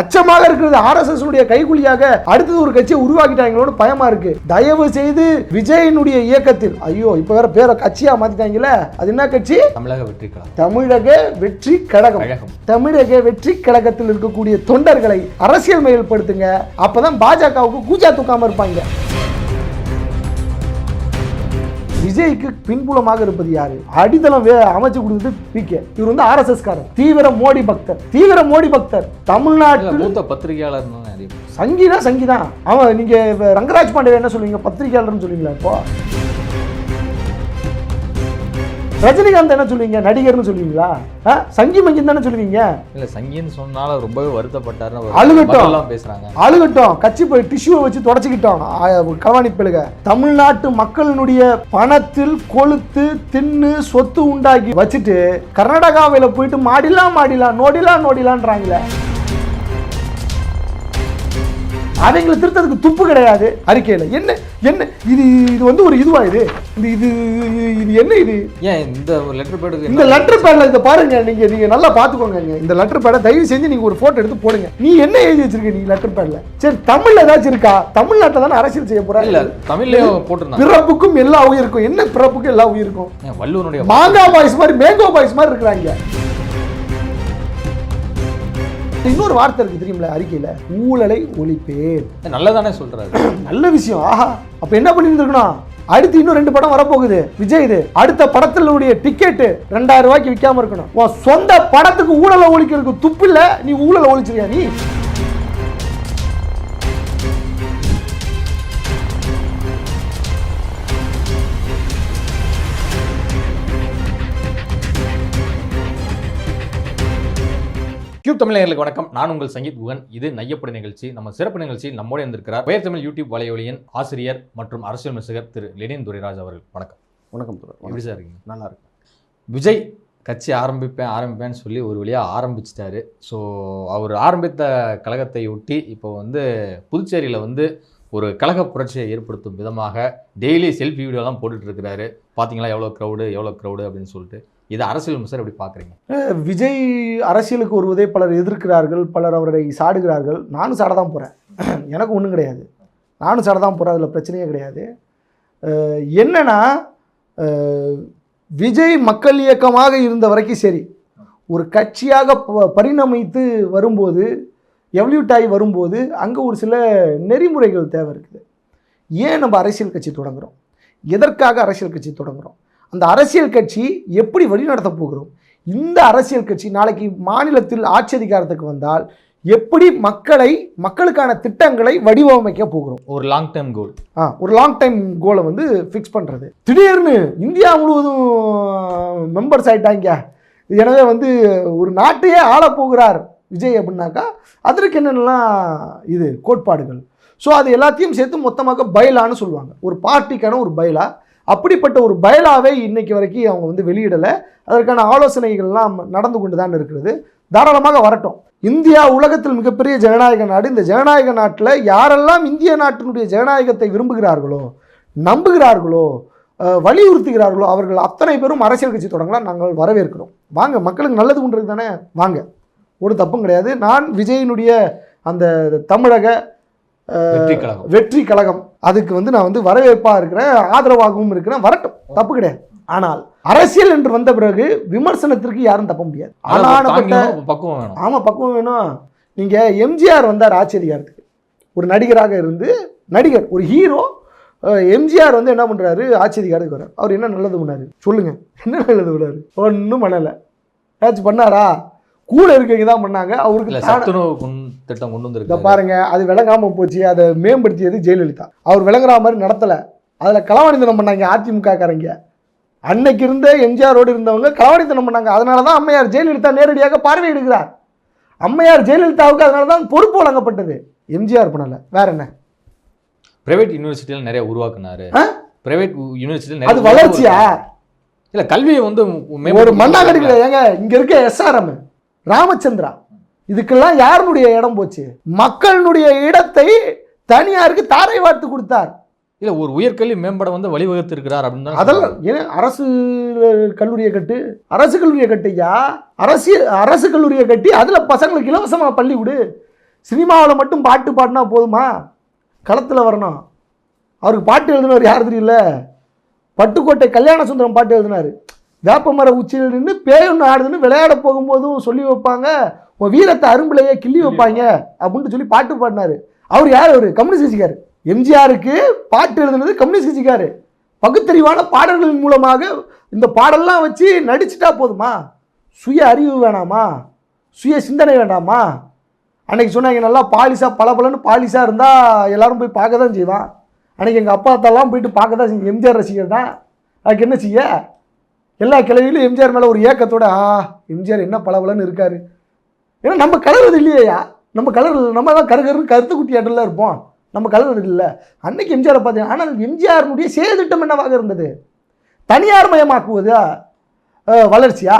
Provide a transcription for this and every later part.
அச்சமாக இருக்கிறது. ஆர்எஸ்எஸ் உடைய கைகுலியாக அடுத்தது ஒரு கட்சியை உருவாக்கிட்டாங்களோன்னு பயமா இருக்கு. தயவு செய்து விஜயனுடைய இயக்கத்தில் ஐயோ இப்ப வேற பேரை கட்சியா மாத்திட்டாங்கல்ல? அது என்ன கட்சி? தமிழக வெற்றி கழகம். தமிழக வெற்றி கழகம். தமிழக வெற்றி கழகத்தில் இருக்கக்கூடிய தொண்டர்களை அரசியல் மயல்படுத்துங்க அப்பதான் பாஜகவுக்கு கூஜா தூக்காம இருப்பாங்க. விஜய்க்கு பின்புலமாக இருப்பது யாரு? அடித்தளம் அமைச்சு கொடுத்தது பி கே இவர் வந்து ஆர்எஸ்எஸ் காரர். தீவிர மோடி பக்தர். தீவிர மோடி பக்தர். தமிழ்நாட்டில் மூத்த பத்திரிகையாளர். சங்கினா சங்கிதான் அவன் நீங்க ரங்கராஜ் பாண்டே என்ன சொல்லுவீங்க? பத்திரிகையாளர்னு சொல்லுவீங்களா இப்போ? ரஜினிகாந்த் என்ன சொல்லுவீங்க? நடிகர்னு சொல்லுவீங்களா? சங்கி மங்கின்னு தானே சொல்லுவீங்க? இல்ல சங்கின்னு சொன்னால ரொம்பவே வருத்தப்பட்டாருன்னு ஒரு அழுகட்டும். பேசுறாங்க. அழுகட்டும். கட்சி போய் டிஷ்யூவை வச்சு தொடச்சிக்கிட்டோம். கவானி பெழுக தமிழ்நாட்டு மக்களினுடைய பணத்தில் கொளுத்து தின்னு சொத்து உண்டாக்கி வச்சுட்டு கர்நாடகாவில் போயிட்டு மாடிலாம் மாடிலாம் நோடிலாம் நோடிலான்றாங்களே. அவங்களை திருத்ததுக்கு துப்பு கிடையாது. அறிக்கையில். என்ன? என்ன? இது இது வந்து ஒரு இதுவா இது? இது இது இது என்ன இது? ஏன் இந்த லெட்டர் பேடுக்கு இந்த லெட்டர் பேட்ல இதை பாருங்க. நீங்க நீங்க நல்லா பாத்துக்கோங்க இங்க. இந்த லெட்டர் பேடை தயவு செஞ்சு நீங்க ஒரு போட்டோ எடுத்து போடுங்க. நீ என்ன எழுதி வச்சிருக்க நீ லெட்டர் பேட்ல சரி தமிழ்ல ஏதாச்சும் இருக்கா? தமிழ்நாட்டில் தானே அரசியல் செய்ய போற இல்ல தமிழ்லயும் போட்டிருந்தாங்க. பிறப்புக்கும் எல்லா உயிருக்கும்? என்ன பிறப்புக்கும் எல்லா உயிருக்கும்? வள்ளுவனுடைய மாங்காய் பாய்ஸ் மாதிரி மேங்கோ பாய்ஸ் மாதிரி இருக்கிறாங்க. இன்னொரு வார்த்தை இருக்கு தெரியுமில அறிக்கையில ஊழலை ஒழிப்பேன். நல்லதானே சொல்றாரு. நல்ல விஷயம் ஆஹா. அப்ப என்ன பண்ணியிருந்திருக்கணும் அடுத்து இன்னும் ரெண்டு படம் வரப்போகுது. விஜய் இது. அடுத்த படத்தினுடைய டிக்கெட்டு ரெண்டாயிரம் ரூபாய்க்கு விற்காம இருக்கணும். உன் சொந்த படத்துக்கு ஊழலை ஒழிக்கிறதுக்கு துப்பு இல்ல நீ ஊழலை ஒழிச்சிருக்கியா நீ? கியூப் தமிழர்களுக்கு வணக்கம். நான் உங்கள் சங்கீத் குகன். இது நையப்படி நிகழ்ச்சி. நம்ம சிறப்பு நிகழ்ச்சியில் நம்மோடு இருந்திருக்கிறார் உயர் தமிழ் யூடியூப் வலையொலியின் ஆசிரியர் மற்றும் அரசியல் விமர்சகர் திரு லெனின் துரைராஜ் அவர்கள். வணக்கம். வணக்கம் எப்படி சார் இருக்கீங்க? நல்லா இருக்கு விஜய் கட்சி ஆரம்பிப்பேன் ஆரம்பிப்பேன்னு சொல்லி ஒரு வழியாக ஆரம்பிச்சிட்டாரு. ஸோ அவர் ஆரம்பித்த கழகத்தை ஒட்டி இப்போ வந்து புதுச்சேரியில் வந்து ஒரு கழக புரட்சியை ஏற்படுத்தும் விதமாக டெய்லி செல்ஃபி வீடியோலாம் போட்டுட்டு இருக்கிறாரு. பார்த்தீங்களா எவ்வளோ க்ரௌடு எவ்வளோ க்ரௌடு அப்படின்னு சொல்லிட்டு. இது அரசியல் சார் எப்படி பார்க்குறீங்க? விஜய் அரசியலுக்கு வருவதே பலர் எதிர்க்கிறார்கள் பலர் அவரை சாடுகிறார்கள். நானும் சாட தான் போகிறேன் எனக்கு ஒன்றும் கிடையாது. நானும் சாட தான் போகிறேன் அதில் பிரச்சனையே கிடையாது. என்னென்னா விஜய் மக்கள் இயக்கமாக இருந்த வரைக்கும் சரி ஒரு கட்சியாக ப- பரிணமித்து வரும்போது எவல்யூட் ஆகி வரும்போது அங்கே ஒரு சில நெறிமுறைகள் தேவை இருக்குது. ஏன் நம்ம அரசியல் கட்சி தொடங்குறோம்? எதற்காக அரசியல் கட்சி தொடங்குகிறோம் அந்த அரசியல் கட்சி எப்படி வழிநடத்த போகிறோம்? இந்த அரசியல் கட்சி நாளைக்கு மாநிலத்தில் ஆட்சி அதிகாரத்துக்கு வந்தால் எப்படி மக்களை மக்களுக்கான திட்டங்களை வடிவமைக்க போகிறோம்? ஒரு லாங் டேர்ம் கோல் ஆ ஒரு லாங் டைம் கோலை வந்து ஃபிக்ஸ் பண்ணுறது திடீர்னு இந்தியா முழுவதும் மெம்பர்ஸ் ஆயிட்டாங்க. எனவே வந்து ஒரு நாட்டையே ஆளப் போகிறார் விஜய் அப்படின்னாக்கா அதற்கு என்னென்னலாம் இது கோட்பாடுகள்? ஸோ அது எல்லாத்தையும் சேர்த்து மொத்தமாக பைலான்னு சொல்லுவாங்க. ஒரு பார்ட்டிக்கான ஒரு பைலா அப்படிப்பட்ட ஒரு பயலாவை இன்னைக்கு வரைக்கும் அவங்க வந்து வெளியிடலை. அதற்கான ஆலோசனைகள்லாம் நடந்து கொண்டு தான் இருக்கிறது. தாராளமாக வரட்டும். இந்தியா உலகத்தில் மிகப்பெரிய ஜனநாயக நாடு. இந்த ஜனநாயக நாட்டில் யாரெல்லாம் இந்திய நாட்டினுடைய ஜனநாயகத்தை விரும்புகிறார்களோ நம்புகிறார்களோ வலியுறுத்துகிறார்களோ அவர்கள் அத்தனை பேரும் அரசியல் கட்சி தொடங்கலாம் நாங்கள் வரவேற்கிறோம். வாங்க மக்களுக்கு நல்லது பண்ணுறது தானே? வாங்க. ஒரு தப்பும் கிடையாது. நான் விஜயினுடைய அந்த தமிழக வெற்றி கழகம். அதுக்கு வந்து நான் வந்து வரவேற்பாக இருக்கிறேன் ஆதரவாகவும் இருக்கிறேன். வரட்டும். தப்பு கிடையாது. ஆனால் அரசியல் என்று வந்த பிறகு விமர்சனத்திற்கு யாரும் தப்ப முடியாது. ஆனானப்பட்ட தாங்கியும் பக்குவம் வேணும். ஆமாம் பக்குவம் வேணும். நீங்கள் எம்ஜிஆர் வந்தார் ஆட்சி அதிகாரத்துக்கு ஒரு நடிகராக இருந்து நடிகர் ஒரு ஹீரோ எம்ஜிஆர் வந்து என்ன பண்ணுறாரு ஆட்சி அதிகாரத்துக்கு வர்றார். அவர் என்ன நல்லது பண்ணாரு? சொல்லுங்க. என்ன நல்லது பண்ணாரு? ஒன்றும் பண்ணலை. ஏதாச்சும் பண்ணாரா? கூட இருக்கவங்க தான் பண்ணாங்க. அவருக்கு சத்துணவு திட்டம் கொண்டு இதை வந்திருக்காரு பாருங்க அது விளங்காம போச்சு. அதை மேம்படுத்தியது ஜெயலலிதா. அவர் விளங்குற மாதிரி நடத்தலை. அதில் களவாணித்தனம் பண்ணாங்க அதிமுக காரங்க அன்னைக்கு இருந்த எம்ஜிஆரோடு இருந்தவங்க களவாணித்தனம் பண்ணாங்க. அதனால தான் அம்மையார் ஜெயலலிதா நேரடியாக பார்வையிடுகிறார். அம்மையார் ஜெயலலிதாவுக்கு அதனால தான் பொறுப்பு வழங்கப்பட்டது. எம்ஜிஆர் பண்ணல. வேற என்ன? பிரைவேட் யூனிவர்சிட்டியில நிறைய உருவாக்குனாரு? பிரைவேட் யூனிவர்சிட்டியில் அது வளர்ச்சியா? இல்ல கல்வியை வந்து ஒரு மேம்படுத்தி மண்ணாங்கடிக்கல ஏங்க இங்க இருக்க எஸ்ஆர்எம் ராமச்சந்திரா. இதுக்கெல்லாம் யாருடைய இடம் போச்சு? மக்களுடைய இடத்தை தனியாருக்கு தாரை வார்த்து கொடுத்தார். இல்ல ஒரு உயர்கல்வி மேம்பட வந்து வழிவகுத்து இருக்கிறார் அப்படின்னு அதெல்லாம் ஏன் அரசு கல்லூரியை கட்டு அரசு கல்லூரியை கட்டியா அரசு அரசு கல்லூரியை கட்டி அதில் பசங்களுக்கு இலவசமாக பள்ளி விடு. சினிமாவில் மட்டும் பாட்டு பாடினா போதுமா? களத்தில் வரணும். அவருக்கு பாட்டு எழுதினவர் யார் தெரியல பட்டுக்கோட்டை கல்யாண சுந்தரம் பாட்டு எழுதினார். வேப்பமர உச்சியில் நின்று பேயொன்று ஆடுதுன்னு விளையாட போகும்போதும் சொல்லி வைப்பாங்க. உன் வீரத்தை அரும்பிலேயே கிள்ளி வைப்பாங்க. அப்படின்ட்டு சொல்லி பாட்டு பாடினாரு. அவர் யார்? அவர் கம்யூனிஸ்ட் கட்சிக்காரு எம்ஜிஆருக்கு பாட்டு எழுதுனது கம்யூனிஸ்ட் கட்சிக்காரு பகுத்தறிவான பாடல்களின் மூலமாக இந்த பாடல்லாம் வச்சு நடிச்சிட்டா போதுமா? சுய அறிவு வேணாமா? சுய சிந்தனை வேண்டாமா? அன்னைக்கு சொன்னாங்க நல்லா பாலிசா பளபளன்னு பாலிசா இருந்தால் எல்லாரும் போய் பார்க்க தான் செய்வான். அன்னைக்கு எங்கள் அப்பா அத்தாலாம் போயிட்டு பார்க்க தான் செஞ்சு எம்ஜிஆர் ரசிகர் தான் அதுக்கு என்ன செய்ய? எல்லா கிளவியிலும் எம்ஜிஆர் மேலே ஒரு ஏக்கத்தோட ஆ எம்ஜிஆர் என்ன பளபளன்னு இருக்காரு. ஏன்னா நம்ம கலர்றது இல்லையா நம்ம கலர் நம்ம தான் கருகரு கருத்து குட்டி இருப்போம். நம்ம கலர்றது இல்லை. அன்னைக்கு எம்ஜிஆரை பார்த்தீங்கன்னா ஆனால் எம்ஜிஆருடைய செயல்திட்டம் என்னவாக இருந்தது? தனியார் மயமாக்குவதா? வளர்ச்சியா?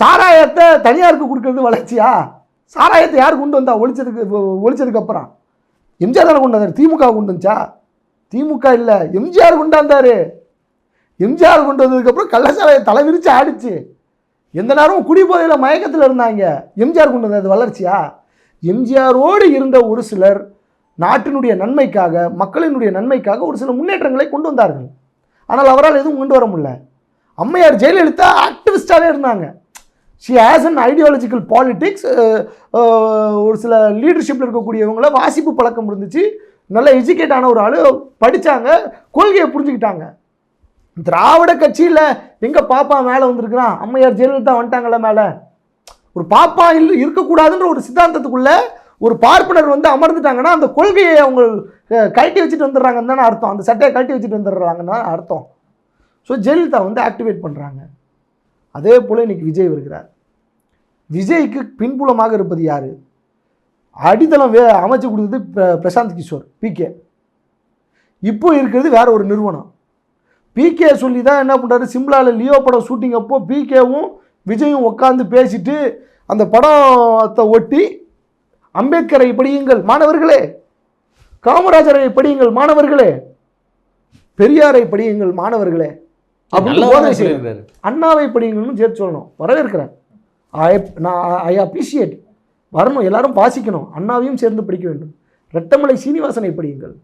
சாராயத்தை தனியாருக்கு கொடுக்கறது வளர்ச்சியா? சாராயத்தை யார் கொண்டு வந்தா ஒழிச்சதுக்கு ஒழிச்சதுக்கு அப்புறம்? எம்ஜிஆர் தானே கொண்டு வந்தார்? திமுக கொண்டு வந்துச்சா? திமுக இல்லை. எம்ஜிஆர் கொண்டாந்தாரு எம்ஜிஆர் கொண்டு வந்ததுக்கப்புறம் கள்ளசாலையை தலை விரித்து ஆடிச்சு. எந்த நேரமும் குடிபோதையில் மயக்கத்தில் இருந்தாங்க. எம்ஜிஆர் கொண்டு வந்தது வளர்ச்சியா? எம்ஜிஆரோடு இருந்த ஒரு சிலர் நாட்டினுடைய நன்மைக்காக மக்களினுடைய நன்மைக்காக ஒரு சில முன்னேற்றங்களை கொண்டு வந்தார்கள். ஆனால் அவரால் எதுவும் கொண்டு வர முடியல. அம்மையார் ஜெயலலிதா ஆக்டிவிஸ்டாகவே இருந்தாங்க. She has an ideological politics ஒரு சில லீடர்ஷிப்பில் இருக்கக்கூடியவங்கள வாசிப்பு பழக்கம் இருந்துச்சு. நல்ல எஜுகேட் ஆன ஒரு ஆள் படித்தாங்க கொள்கையை புரிஞ்சுக்கிட்டாங்க. திராவிட கட்சியில் எங்கே பாப்பா மேலே வந்திருக்கிறான்? அம்மையார் ஜெயலலிதா வந்துட்டாங்களே மேலே. ஒரு பாப்பா இல்லை இருக்கக்கூடாதுன்ற ஒரு சித்தாந்தத்துக்குள்ளே ஒரு பார்ப்பனர் வந்து அமர்ந்துட்டாங்கன்னா அந்த கொள்கையை அவங்க கழட்டி வச்சுட்டு வந்துடுறாங்கன்னு தானே அர்த்தம். அந்த சட்டையை கழட்டி வச்சுட்டு வந்துடுறாங்கன்னு தான் அர்த்தம். ஸோ ஜெயலலிதா வந்து ஆக்டிவேட் பண்ணுறாங்க அதே போல் இன்னைக்கு விஜய் வருகிறார். விஜய்க்கு பின்புலமாக இருப்பது யார்? அடித்தளம் வே அமைச்சு கொடுத்தது பிரசாந்த் கிஷோர் பிகே இப்போ இருக்கிறது வேற ஒரு நிறுவனம். பிகே சொல்லி தான் என்ன பண்ணுறாரு சிம்லாவில் லியோ படம் ஷூட்டிங் அப்போ பிகேவும் விஜயும் உட்காந்து பேசிட்டு அந்த படத்தை ஒட்டி அம்பேத்கரை படியுங்கள் மாணவர்களே காமராஜரை படியுங்கள் மாணவர்களே பெரியாரை படியுங்கள் மாணவர்களே அப்படின்னு போதை அண்ணாவை படிங்கன்னு சேர்த்து சொல்லணும். வரவேற்கிறேன். ஐ நான் ஐ அப்ரிஷியேட் வரணும் எல்லாரும் வாசிக்கணும். அண்ணாவையும் சேர்ந்து படிக்க வேண்டும். ரெட்டமலை சீனிவாசனை படியுங்கள்.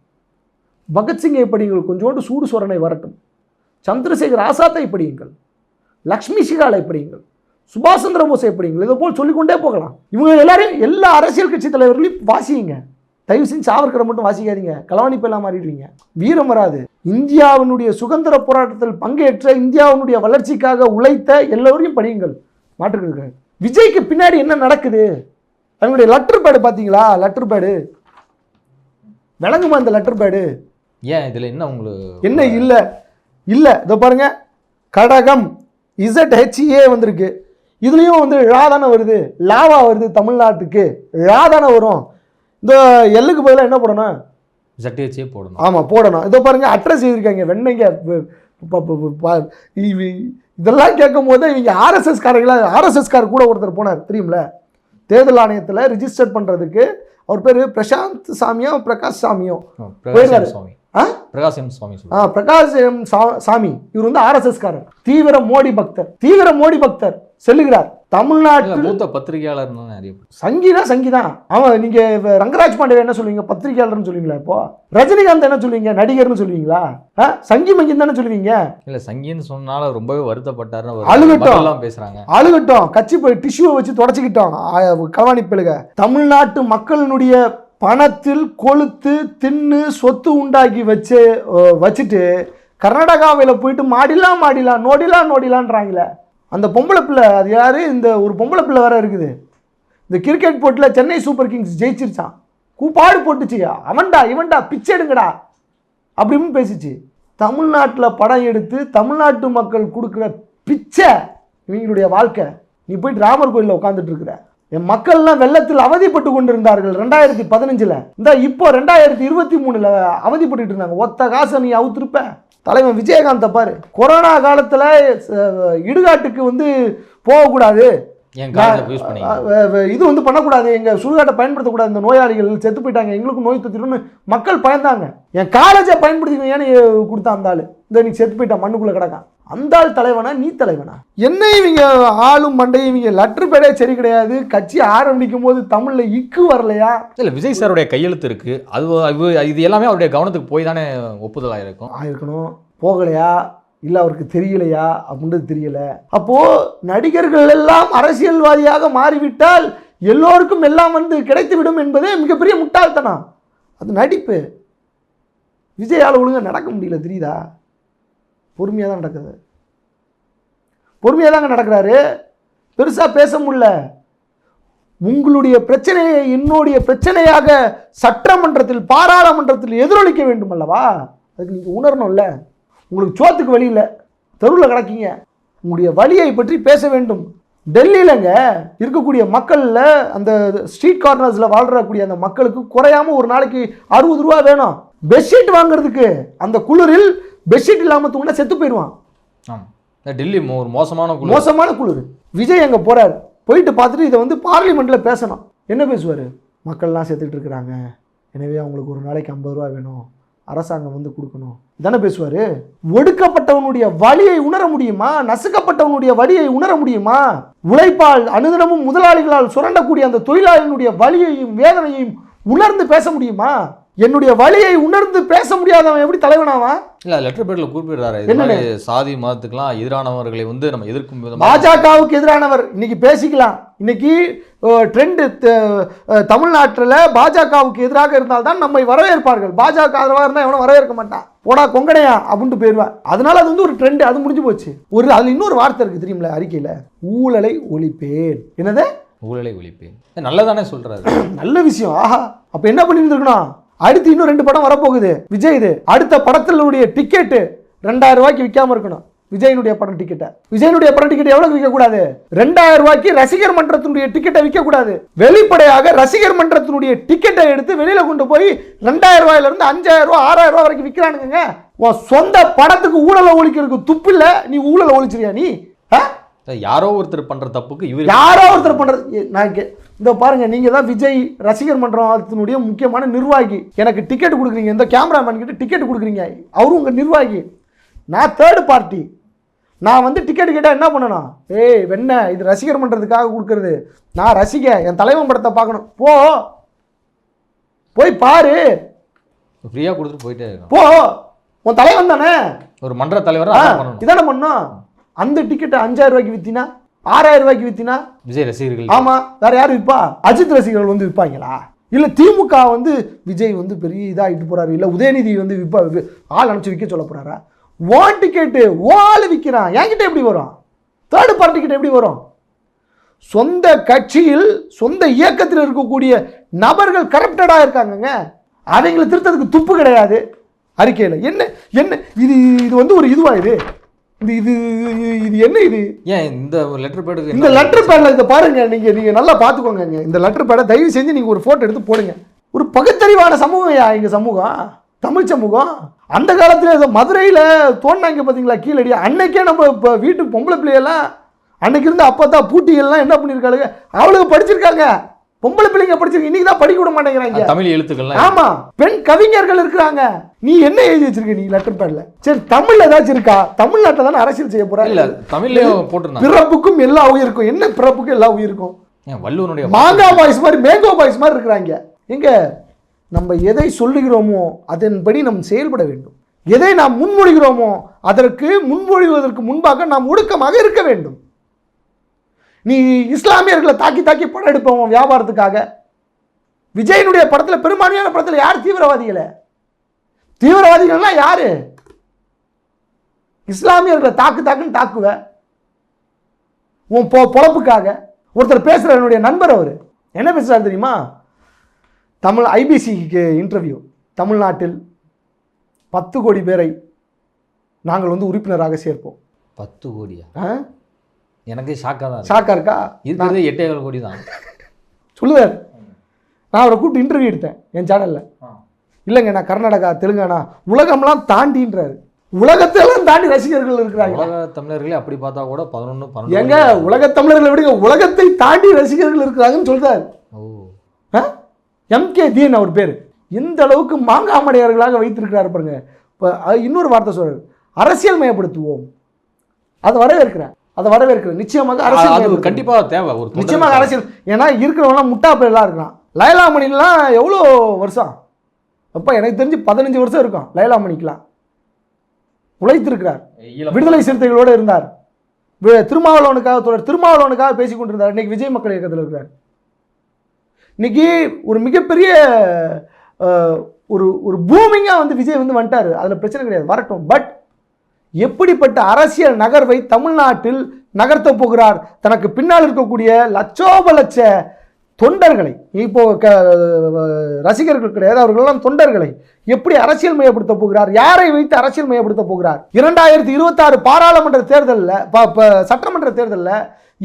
பகத்சிங்கை படியுங்கள். கொஞ்சோண்டு சூடு சொரணை வரட்டும். சந்திரசேகர் ஆசாத்தை படியுங்கள். லக்ஷ்மி சிகாலை படியுங்கள். சுபாஷ் சந்திர போஸை படியுங்கள். இதை போல் சொல்லிக்கொண்டே போகலாம். இவங்க எல்லாரும் எல்லா அரசியல் கட்சி தலைவர்களையும் வாசியுங்க. தயவு செஞ்சு சாவர்கரை மட்டும் வாசிக்காதீங்க. களவாணி பேலாம் மாறிடுவீங்க. வீரம் வராது. இந்தியாவினுடைய சுதந்திர போராட்டத்தில் பங்கேற்ற இந்தியாவினுடைய வளர்ச்சிக்காக உழைத்த எல்லோரையும் படியுங்கள். மாற்றுக்கிறது விஜய்க்கு பின்னாடி என்ன நடக்குது? அவங்களுடைய லெட்டர் பேடு பார்த்தீங்களா? லெட்டர் பேடு விளங்குமா இந்த லெட்டர் பேடு ஏன்? இதுல என்ன உங்களுக்கு என்ன இல்லை. இல்லை இதோ பாருங்க. கடகம் இசட் ஹெச்ஏ வந்திருக்கு. இதுலேயும் வந்து ழா தானே வருது. லாவா வருது தமிழ்நாட்டுக்கு. ழா தானே வரும். இந்த எல்லுக்கு பதிலாக என்ன போடணும்? வச்சே போடணும். ஆமாம் போடணும். இதோ பாருங்க அட்ரஸ் எழுதியிருக்காங்க. வெண்ணைங்க இதெல்லாம் கேட்கும் போது இவங்க ஆர்எஸ்எஸ் காரங்களா? ஆர்எஸ்எஸ் கார் கூட ஒருத்தர் போனார் தெரியுமில? தேர்தல் ஆணையத்தில் ரிஜிஸ்டர் பண்ணுறதுக்கு அவர் பேர் பிரசாந்த் சாமியோ பிரகாஷ் சாமியோ. பிரகாஷ் எம் சுவாமி சா- சாமி. இவர் வந்து ஆர்எஸ்எஸ் காரர் தீவிர மோடி பக்தர். தீவிர மோடி பக்தர். செல்லுகிறார். தமிழ்நாட்டில் மூத்த பத்திரிகையாளர். சங்கினா சங்கிதான் அவன் நீங்க ரங்கராஜ் பாண்டே என்ன சொல்லுவீங்க? பத்திரிகையாளர்னு சொல்லுவீங்களா இப்போ? ரஜினிகாந்த் என்ன சொல்லுவீங்க? நடிகர்னு சொல்லுவீங்களா? சங்கி மங்கின்னு தானே சொல்லுவீங்க? இல்ல சங்கின்னு சொன்னால ரொம்பவே வருத்தப்பட்டாருன்னு அழுகட்டும். பேசுறாங்க. அழுகட்டும். கட்சி போய் டிஷ்யூவை வச்சு தொடச்சிக்கிட்டோம். களவாணி பெழுக தமிழ்நாட்டு மக்களினுடைய பணத்தில் கொளுத்து தின்னு சொத்து உண்டாக்கி வச்சு வச்சுட்டு கர்நாடகாவில் போயிட்டு மாடிலாம் மாடிலாம் நோடிலாம் நோடிலான்றாங்களே. அந்த பொம்பளை பிள்ளை அது யார்? இந்த ஒரு பொம்பளை பிள்ளை வேறு இருக்குது. இந்த கிரிக்கெட் போட்டில் சென்னை சூப்பர் கிங்ஸ் ஜெயிச்சிருச்சான் கூப்பாடு போட்டுச்சியா? அவன்டா இவன்டா பிச்சை எடுங்கடா அப்படின்னு பேசிச்சு. தமிழ்நாட்டில் படம் எடுத்து தமிழ்நாட்டு மக்கள் கொடுக்குற பிச்சை இவங்களுடைய வாழ்க்கை. நீ போயிட்டு ராமர் கோயிலில் உட்காந்துட்டு இருக்கிற. என் மக்கள்லாம் வெள்ளத்தில் அவதிப்பட்டு கொண்டிருந்தார்கள் ரெண்டாயிரத்தி பதினஞ்சில். இந்த இப்போ ரெண்டாயிரத்தி இருபத்தி மூணில் அவதிப்பட்டுட்டு இருந்தாங்க. ஒத்த காசை நீ அவுத்திருப்ப. தலைவன் விஜயகாந்தை பாரு. கொரோனா காலத்தில் இடுகாட்டுக்கு வந்து போகக்கூடாது. இது வந்து பண்ணக்கூடாது. எங்க சுடுகாட்டை பயன்படுத்தக்கூடாது. இந்த நோயாளிகள் செத்து போயிட்டாங்க எங்களுக்கும் நோய் தொத்திடும்னு மக்கள் பயந்தாங்க. என் காலேஜை பயன்படுத்திக்கணும் ஏன்னு கொடுத்தான் ஆளு. இந்த நீ செத்து போயிட்டான் மண்ணுக்குள்ள கிடக்கான். அந்த ஆள் தலைவனா நீ தலைவனா? என்ன இவங்க ஆளும் மண்டை இவங்க லெட்டர் பேடே சரி கிடையாது. கட்சி ஆரம்பிக்கும் போது தமிழ்ல இக்கு வரலையா? இல்லை விஜய் சாருடைய கையெழுத்து இருக்கு. அது அது- இது எல்லாமே அவருடைய கவனத்துக்கு போய் தானே ஒப்புதல் ஆயிருக்கும் ஆயிருக்கணும். போகலையா? இல்லை அவருக்கு தெரியலையா? அப்படின்றது தெரியல. அப்போ நடிகர்கள் எல்லாம் அரசியல்வாதியாக மாறிவிட்டால் எல்லோருக்கும் எல்லாம் வந்து கிடைத்துவிடும் என்பதே மிகப்பெரிய முட்டாள்தனம். அது நடிப்பு. விஜயால் ஒழுங்கா நடக்க முடியல தெரியுதா? பொறுமையாக தான் நடக்குது. பொறுமையாக தாங்க நடக்கிறாரு. பெருசாக பேச முடியல. உங்களுடைய பிரச்சனையை என்னுடைய பிரச்சனையாக சட்டமன்றத்தில் பாராளுமன்றத்தில் எதிரொலிக்க வேண்டும் அல்லவா? அதுக்கு நீங்கள் உணரணும்ல. உங்களுக்கு சோத்துக்கு வழியில் தெருவில் கிடக்கீங்க. உங்களுடைய வழியை பற்றி பேச வேண்டும். டெல்லியிலங்க இருக்கக்கூடிய மக்களில் அந்த ஸ்ட்ரீட் கார்னர்ஸில் வாழ்றக்கூடிய அந்த மக்களுக்கு குறையாம ஒரு நாளைக்கு அறுபது ரூபா வேணும். பெட்ஷீட் வாங்குறதுக்கு அந்த குளிரில் பெட்ஷீட் இல்லாமல் தூங்கினா செத்து போயிடுவான். ஆமாம் டெல்லி ஒரு மோசமான குழு மோசமான குளிர். விஜய் அங்கே போறார். போயிட்டு பார்த்துட்டு இதை வந்து பார்லிமெண்ட்டில் பேசணும். என்ன பேசுவார்? மக்கள்லாம் செத்துட்டு இருக்கிறாங்க. எனவே அவங்களுக்கு ஒரு நாளைக்கு ஐம்பது ரூபா வேணும். அரசாங்கம் வந்து கொடுக்கணும். தானே பேசுவார்? ஒடுக்கப்பட்டவனுடைய வலியை உணர முடியுமா? நசுக்கப்பட்டவனுடைய வலியை உணர முடியுமா? உழைப்பால் அனுதினமும் முதலாளிகளால் சுரண்டக்கூடிய அந்த தொழிலாளியினுடைய வலியையும் வேதனையையும் உணர்ந்து பேச முடியுமா? என்னுடைய வலியை உணர்ந்து பேச முடியாதவன் எப்படி தலைவனாவான்? இல்ல லெட்டர் பேர்ல குறிப்பிடுறாரு? மாதிரி சாதி மதத்துக்கெல்லாம் எதிரானவர்களை வந்து நம்ம எதிர்க்கும் பாஜகவுக்கு எதிரானவர். இன்னைக்கு பேசிக்கலாம். இன்னைக்கு ட்ரெண்டு தமிழ்நாட்டில் பாஜகவுக்கு எதிராக இருந்தால்தான் நம்மை வரவேற்பார்கள். பாஜக ஆதரவாக இருந்தால் எவனும் வரவேற்க மாட்டான். போடா கொங்கடையா அப்படின்ட்டு போயிடுவான். அதனால அது வந்து ஒரு ட்ரெண்ட் அது முடிஞ்சு போச்சு. ஒரு அதில் இன்னொரு வார்த்தை இருக்கு தெரியுமில அறிக்கையில். ஊழலை ஒழிப்பேன். என்னது? ஊழலை ஒழிப்பேன். நல்லதானே சொல்றாரு. நல்ல விஷயம். ஆஹா. அப்ப என்ன பண்ணியிருந்திருக்கணும் அடுத்து இன்னும் ரெண்டு படம் வரப்போகுது. விஜய் இது. அடுத்த படத்தினுடைய டிக்கெட்டு ரெண்டாயிரம் ரூபாய்க்கு விற்காம இருக்கணும். விஜயனுடைய படம் டிக்கெட்டை விஜயனுடைய படம் டிக்கெட் எவ்வளவு விற்க கூடாது ரெண்டாயிரம் ரூபாய்க்கு ரசிகர் மன்றத்தினுடைய டிக்கெட்டை விற்க கூடாது வெளிப்படையாக ரசிகர் மன்றத்தினுடைய டிக்கெட்டை எடுத்து வெளியில கொண்டு போய் ரெண்டாயிரம் ரூபாயில இருந்து அஞ்சாயிரம் ரூபாய் ஆறாயிரம் ரூபாய் வரைக்கும் விற்கிறானுங்க உன் சொந்த படத்துக்கு ஊழலை ஒழிக்கிறதுக்கு துப்பு இல்ல நீ ஊழலை ஒழிச்சிரியா நீ? யாரோ ஒருத்தர் பண்ற தப்புக்கு இவர் யாரோ ஒருத்தர் பண்றது நான் இந்த பாருங்க நீங்க தான் விஜய் ரசிகர் மன்றத்தினுடைய முக்கியமான நிர்வாகி. எனக்கு டிக்கெட் கொடுக்குறீங்க. இந்த கேமராமேன் கிட்ட டிக்கெட் கொடுக்குறீங்க. அவரும் உங்க நிர்வாகி. நான் தேர்ட் பார்ட்டி நான் வந்து டிக்கெட் கேட்டால் என்ன பண்ணணும்? ஏய் வெண்ண இது ரசிகர் மன்றத்துக்காக கொடுக்கறது. நான் ரசிக என் தலைவன் படத்தை பார்க்கணும். போ. போய் பாரு. ஃப்ரீயா கொடுத்துட்டு போயிட்டே போ. உன் தலைவன் தானே? ஒரு மன்ற தலைவரா ஆ, அதான் பண்ணணும். இதானே பண்ணும் அந்த டிக்கெட்டை அஞ்சாயிரம் ரூபாய்க்கு வித்தினா? ஆறாயிரம் ரூபாய்க்கு வித்தினா? விஜய் ரசிகர்கள். ஆமா வேற யார் விற்பா? அஜித் ரசிகர்கள் வந்து விற்பாங்களா? இல்ல திமுக வந்து விஜய் வந்து பெரிய இதாகிட்டு போறாரு. இல்ல உதயநிதி வந்து விற்பா ஆள் அனுப்பிச்சு விற்க சொல்ல போறாரா? ஓன் டிக்கெட்டு ஓஆள் விற்கிறான் என்கிட்ட எப்படி வரும்? தேர்ட் பார்ட்டி கிட்ட எப்படி வரும்? சொந்த கட்சியில் சொந்த இயக்கத்தில் இருக்கக்கூடிய நபர்கள் கரப்டடாக இருக்காங்கங்க. அவங்களை திருத்ததுக்கு துப்பு கிடையாது. அறிக்கையில். என்ன என்ன இது இது வந்து ஒரு இதுவா இது இது இது என்ன இது? ஏன் இந்த லெட்டர் பேடுக்கு இந்த லெட்டர் பேட்ல இதை பாருங்க நீங்க நீங்க நல்லா பாத்துக்கோங்க இங்க. இந்த லெட்டர் பேடை தயவு செஞ்சு நீங்க ஒரு போட்டோ எடுத்து போடுங்க. ஒரு பகுத்தறிவான சமூகம் யா எங்க சமூகம்? தமிழ் சமூகம்? அந்த காலத்துல மதுரையில தோண்டாங்க பாத்தீங்களா கீழடி அன்னைக்கே நம்ம இப்போ வீட்டு பொம்பளை பிள்ளையெல்லாம் அன்னைக்கு இருந்த அப்பத்தா பூட்டிகள்லாம் என்ன பண்ணியிருக்காளுங்க அவளுக்கு படிச்சிருக்காங்க. பொம்பளை பிள்ளைங்க படிச்சிருக்க இன்னைக்கு தான் படிக்க விட மாட்டேங்கிறாங்க. தமிழ் எழுத்துக்கள்லாம் ஆமா பெண் கவிஞர்கள் இருக்கிறாங்க. நீ என்ன எழுதி வச்சிருக்க நீ லெட்டர் பேட்ல? சரி தமிழ்ல ஏதாச்சும் இருக்கா? தமிழ்நாட்டில் தானே அரசியல் செய்ய போறா இல்ல தமிழ்லயும் போட்டிருந்தாங்க. பிறப்புக்கும் எல்லா உயிருக்கும். என்ன பிறப்புக்கும் எல்லா உயிருக்கும்? வள்ளுவனுடைய மாங்காய் பாய்ஸ் மாதிரி மேங்கோ பாய்ஸ் மாதிரி இருக்கிறாங்க. எங்க நம்ம எதை சொல்லுகிறோமோ அதன்படி நாம் செயல்பட வேண்டும். எதை நாம் முன்மொழிகிறோமோ அதற்கு முன்மொழிவதற்கு முன்பாக நாம் ஒடுக்கமாக இருக்க வேண்டும். நீ இஸ்லாமியர்களை தாக்கி தாக்கி படம் எடுப்போம் வியாபாரத்துக்காக. விஜயனுடைய படத்துல பெரும்பான்மையான படத்துல யார் தீவிரவாதிகள? தீவிரவாதிகள்லாம் யாரு? இஸ்லாமியர்களை தாக்கு தாக்குன்னு தாக்குவ. உன் பொ பொழப்புக்காக. ஒருத்தர் பேசுகிற என்னுடைய நண்பர் அவர். என்ன பேசுறாரு தெரியுமா? தமிழ் ஐபிசிக்கு இன்டர்வியூ தமிழ்நாட்டில் பத்து கோடி பேரை நாங்கள் வந்து உறுப்பினராக சேர்ப்போம். பத்து கோடியா? ஆ? எனக்கே ஷாக்கா தான் இருக்கு. ஷாக்கா இருக்கா? இருக்கிறது எட்டே கோடி தான் சொல்லுவார். நான் அவரை கூப்பிட்டு இன்டர்வியூ எடுத்தேன் என் சேனலில் இல்லைங்க நான் கர்நாடகா தெலுங்கானா உலகம்லாம் தாண்டின்றாரு. உலகத்தெல்லாம் தாண்டி ரசிகர்கள் இருக்கிறாங்க. உலக தமிழர்களே அப்படி பார்த்தா கூட பதினொன்னு ஏங்க உலகத் தமிழர்களை விடுங்க உலகத்தை தாண்டி ரசிகர்கள் இருக்கிறாங்கன்னு சொல்றாரு. ஓ. எம்கே தீன் அவர் பேர். எந்த அளவுக்கு மாங்காமடையார்களாக வைத்திருக்கிறார் பாருங்க. இப்போ இன்னொரு வார்த்தை சொல்றாரு. அரசியல் மயப்படுத்துவோம். அதை வரவேற்கிறேன். அதை வரவேற்கிறேன். நிச்சயமாக அரசியல் அது மயப்படுத்தணும். கண்டிப்பா தேவை ஒரு நிச்சயமாக அரசியல். ஏன்னா இருக்கிறவங்களாம் முட்டா பேர்லாம் இருக்கான் லைலாமணிலாம் எவ்வளோ வருஷம்? அப்போ எனக்கு தெரிஞ்சு பதினஞ்சு வருஷம் இருக்கும் லைலாமணிக்கெலாம் உழைத்திருக்கிறார். விடுதலை சிறுத்தைகளோடு இருந்தார். திருமாவளவனுக்காக தொடர் திருமாவளவனுக்காக பேசி கொண்டிருந்தார். இன்னைக்கு விஜய் மக்கள் இயக்கத்தில் இருக்கிறார். இன்னைக்கு ஒரு மிகப்பெரிய ஒரு ஒரு பூமிங்காக வந்து விஜய் வந்து வந்துட்டார். அதில் பிரச்சனை கிடையாது. வரட்டும். பட் எப்படிப்பட்ட அரசியல் நகர்வை தமிழ்நாட்டில் நகர்த்த போகிறார்? தனக்கு பின்னால் இருக்கக்கூடிய லட்சோப லட்ச தொண்டர்களை இப்போ க ரசிகர்கள் கிடையாது அவர்களெல்லாம் தொண்டர்களை எப்படி அரசியல் மயப்படுத்த போகிறார்? யாரை வைத்து அரசியல் மயப்படுத்த போகிறார்? இரண்டாயிரத்தி இருபத்தாறு பாராளுமன்ற தேர்தலில் சட்டமன்ற தேர்தலில்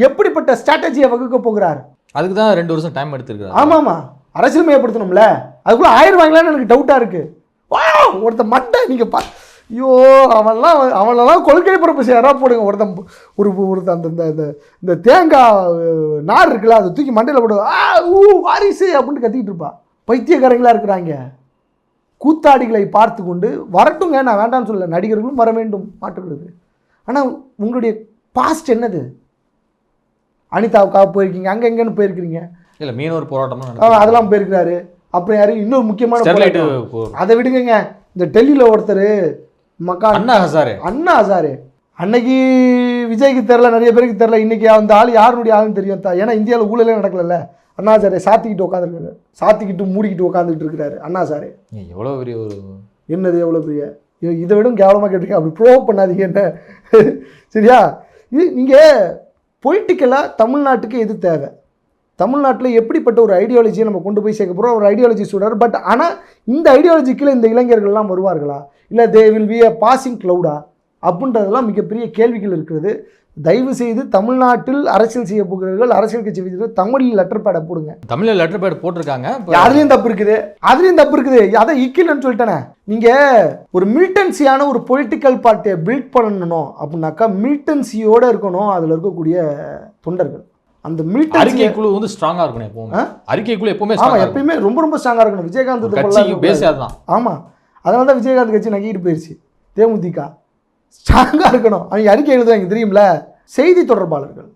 எப்படிப்பட்ட ஸ்ட்ராட்டஜியை வகுக்க போகிறார்? அதுக்கு தான் ரெண்டு வருஷம் டைம் எடுத்திருக்காரு ஆமாமா. அரசியல் மயப்படுத்தணும்ல அதுக்குள்ள ஆயிடுவாங்களான்னு எனக்கு டவுட்டாக இருக்கு. வா ஒருத்த மட்டை நீங்கள் பா ஐயோ அவன்லாம் அவனெல்லாம் கொள்கை பரப்பு சேரா போடுங்க. ஒருத்தன் ஒரு ஒருத்தன் அந்த இந்த- இந்த இந்த தேங்காய் நார் இருக்குல்ல அதை தூக்கி மண்டையில் போடு ஆ ஊ வாரிசு அப்படின்னு கத்திக்கிட்டு இருப்பா. பைத்தியக்காரங்களா இருக்கிறாங்க. கூத்தாடிகளை பார்த்து கொண்டு வரட்டுங்க நான் வேண்டாம்னு சொல்லல நடிகர்களும் வர வேண்டும் மாற்றுகிறது ஆனால் உங்களுடைய பாஸ்ட் என்னது? அனிதாவுக்காக போயிருக்கீங்க அங்கே எங்கேன்னு போயிருக்கிறீங்க. இல்ல மீனவர் நடத்துறாங்க. அதெல்லாம் போயிருக்கிறாரு. அப்புறம் யாரு இன்னொரு முக்கியமான போராட்டம். அதை விடுங்க இந்த டெல்லியில் ஒருத்தர் மக்கா அண்ணா ஹசாரே. அண்ணா ஹசாரே. அன்னைக்கு விஜய்க்கு தெரில நிறைய பேருக்கு தெரில இன்னைக்கு அந்த ஆள் யாருடைய ஆளுன்னு தெரியும் தா- ஏன்னா இந்தியாவில் ஊழலே நடக்கல அண்ணா ஹசாரே சாத்திக்கிட்டு உட்காந்துருக்காரு சாத்திக்கிட்டு மூடிக்கிட்டு உட்காந்துட்டு இருக்கிறாரு அண்ணா ஹசாரே. ஏய், எவ்வளவு பெரிய ஒரு என்னது எவ்வளோ பெரிய? இதை விட கேவலமாக கேட்டிருக்கேன் அப்படி ப்ரோவ் பண்ணாதீங்க என்ன? சரியா? இது நீங்கள் பொலிட்டிக்கலாக தமிழ்நாட்டுக்கு எது தேவை? தமிழ்நாட்டில் எப்படிப்பட்ட ஒரு ஐடியாலஜியை நம்ம கொண்டு போய் சேர்க்க போகிறோம் ஒரு ஐடியாலஜி ஸ்டூடர் பட் ஆனால் இந்த ஐடியாலஜிக்கில் இந்த இளைஞர்கள்லாம் வருவார்களா? இல்லை they will be a passing க்ளவுடா அப்படின்றதெல்லாம் மிகப்பெரிய கேள்விகள் இருக்கிறது. தயவு செய்து தமிழ்நாட்டில் அரசியல் செய்ய போகிறவர்கள் அரசியல் கட்சி வீரர்கள் தமிழில் லெட்டர் பேடை போடுங்க. தமிழ்ல லெட்டர் பேட் போட்டிருக்காங்க அதுலயும் தப்பு இருக்குது. அதுலயும் தப்பு இருக்குது. அதை ஈக்கில்னு சொல்லிட்டேனே. நீங்க ஒரு மிலிட்டன்சியான ஒரு பொலிட்டிக்கல் பார்ட்டியை பில்ட் பண்ணணும் அப்படின்னாக்கா மிலிட்டன்சியோட இருக்கணும். அதுல இருக்கக்கூடிய தொண்டர்கள். அந்த மிலிட்டன்சி அறிக்கை குழு வந்து ஸ்ட்ராங்கா இருக்கணும் எப்பவுமே. அறிக்கை குழு எப்பவுமே ஆமா ஸ்ட்ராங்கா இருக்கும் எப்பயுமே ரொம்ப ரொம்ப ஸ்ட்ராங்கா இருக்கணும். விஜயகாந்த் பேசே அதுதான். ஆமா. அதனால தான் விஜயகாந்த் கட்சி நக்கிட்டு போயிடுச்சு தேமுதிக. ஸ்ட்ராங்காக இருக்கணும். அவங்க அறிக்கை எழுதுவாங்க தெரியும்ல? செய்தி தொடர்பாளர்கள்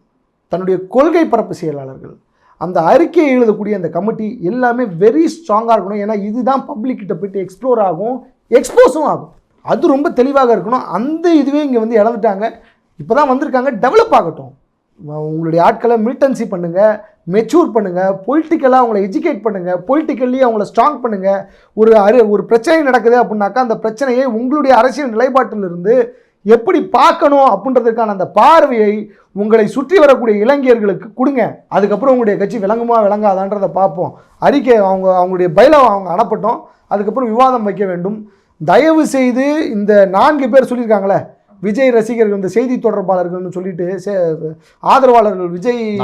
தன்னுடைய கொள்கை பரப்பு செயலாளர்கள் அந்த அறிக்கையை எழுதக்கூடிய அந்த கமிட்டி எல்லாமே வெரி ஸ்ட்ராங்காக இருக்கணும். ஏன்னா இதுதான் பப்ளிக் கிட்ட போயிட்டு எக்ஸ்ப்ளோர் ஆகும் எக்ஸ்போஸும் ஆகும். அது ரொம்ப தெளிவாக இருக்கணும். அந்த இதுவே இங்கே வந்து இழந்துட்டாங்க. இப்போ தான் வந்திருக்காங்க. டெவலப் ஆகட்டும். உங்களுடைய ஆட்களை மிலிட்டன்சி பண்ணுங்கள் மெச்சூர் பண்ணுங்கள் பொலிட்டிக்கலாக அவங்கள எஜுகேட் பண்ணுங்கள் பொலிட்டிக்கல்லி அவங்கள ஸ்ட்ராங் பண்ணுங்கள் ஒரு அரு ஒரு பிரச்சனை நடக்குது அப்படின்னாக்கா அந்த பிரச்சனையை உங்களுடைய அரசியல் நிலைப்பாட்டிலிருந்து எப்படி பார்க்கணும் அப்படின்றதுக்கான அந்த பார்வையை உங்களை சுற்றி வரக்கூடிய இளைஞர்களுக்கு கொடுங்க. அதுக்கப்புறம் உங்களுடைய கட்சி விளங்குமா விளங்காதான்றதை பார்ப்போம். அறிக்கை அவங்க அவங்களுடைய பயில அவங்க அனுப்பட்டும். அதுக்கப்புறம் விவாதம் வைக்க வேண்டும். தயவு செய்து இந்த நான்கு பேர் சொல்லியிருக்காங்களே விஜய் ரசிகர்கள் இந்த செய்தி தொடர்பாளர்கள்னு சொல்லிட்டு சே- ஆதரவாளர்கள் விஜய்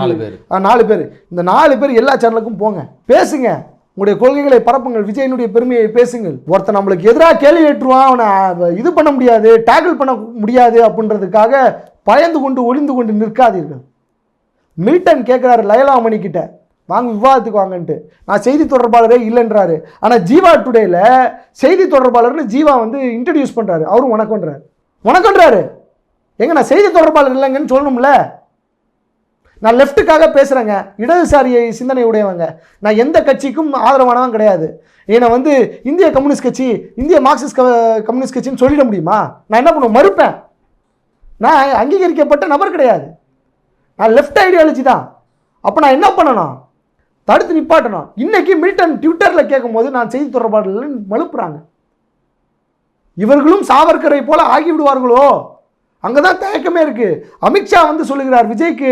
நாலு பேர். இந்த நாலு பேர் எல்லா சேனலுக்கும் போங்க. பேசுங்க. உங்களுடைய கொள்கைகளை பரப்புங்கள். விஜயனுடைய பெருமையை பேசுங்கள். ஒருத்தன் நம்மளுக்கு எதிராக கேள்வி ஏற்றுவான் அவனை இது பண்ண முடியாது டேக்கிள் பண்ண முடியாது அப்படின்றதுக்காக பயந்து கொண்டு ஒளிந்து கொண்டு நிற்காதீர்கள். மில்டன் கேட்குறாரு லயலாமணி கிட்ட. வாங்க விவாதத்துக்கு வாங்கன்ட்டு. நான் செய்தி தொடர்பாளரே இல்லைன்றாரு. ஆனால் ஜீவா டுடேல செய்தி தொடர்பாளர்னு ஜீவா வந்து இன்ட்ரடியூஸ் பண்ணுறாரு அவரும் வணக்கம்ன்றாரு. உனக்குன்றாரு எங்க நான் செய்தி தொடர்பாளர் இல்லைங்கன்னு சொல்லணும்ல? நான் லெஃப்ட்டுக்காக பேசுகிறேங்க இடதுசாரியை சிந்தனை உடையவங்க. நான் எந்த கட்சிக்கும் ஆதரவானவன் கிடையாது. என்னை வந்து இந்திய கம்யூனிஸ்ட் கட்சி இந்திய மார்க்சிஸ்ட் கம்யூனிஸ்ட் கட்சின்னு சொல்லிட முடியுமா? நான் என்ன பண்ணுவேன்? மறுப்பேன். நான் அங்கீகரிக்கப்பட்ட நபர் கிடையாது. நான் லெஃப்ட் ஐடியாலஜி தான். அப்போ நான் என்ன பண்ணணும்? தடுத்து நிப்பாட்டணும். இன்றைக்கி மில்டன் ட்விட்டரில் கேட்கும்போது நான் செய்தி தொடர்பாளர்கள் மழுப்புறாங்க இவர்களும் சாவர்கரை போல ஆகிவிடுவார்களோ? அங்கே தான் தயக்கமே இருக்கு. அமித்ஷா வந்து சொல்லுகிறார் விஜய்க்கு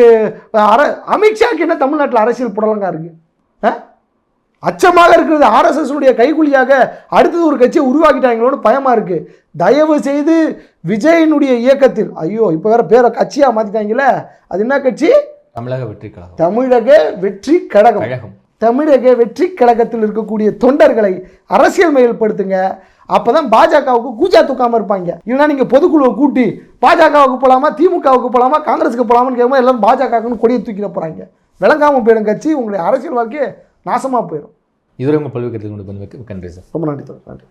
அர அமித்ஷாக்கு என்ன தமிழ்நாட்டில் அரசியல் புடலங்கா இருக்கு? ஆ? அச்சமாக இருக்கிறது ஆர்எஸ்எஸ்னுடைய கைகுலியாக அடுத்தது ஒரு கட்சியை உருவாக்கிட்டாங்களோன்னு பயமா இருக்கு. தயவு செய்து விஜயனுடைய இயக்கத்தில் ஐயோ இப்போ வேற பேரை கட்சியா மாத்திட்டாங்களே அது என்ன கட்சி? தமிழக வெற்றி கழகம். தமிழக வெற்றி கழகம். தமிழக வெற்றி கழகத்தில் இருக்கக்கூடிய தொண்டர்களை அரசியல் மயல்படுத்துங்க அப்பதான் பாஜகவுக்கு கூச்சா தூக்காம இருப்பாங்க. இல்லைன்னா நீங்க பொதுக்குழுவை கூட்டி பாஜகவுக்கு போலாமா திமுகவுக்கு போலாமா காங்கிரஸுக்கு போலாமான்னு கேட்கும்போது எல்லாரும் பாஜகவுக்குன்னு கொடியை தூக்கிட போறாங்க. விளங்காம போயிடும் கட்சி உங்களுடைய அரசியல் வாழ்க்கையே நாசமா போயிடும் இதுவரை உங்கள் பல்வேறு கருத்து கொண்டு வந்து நன்றி சார் ரொம்ப நன்றி தோழர். நன்றி.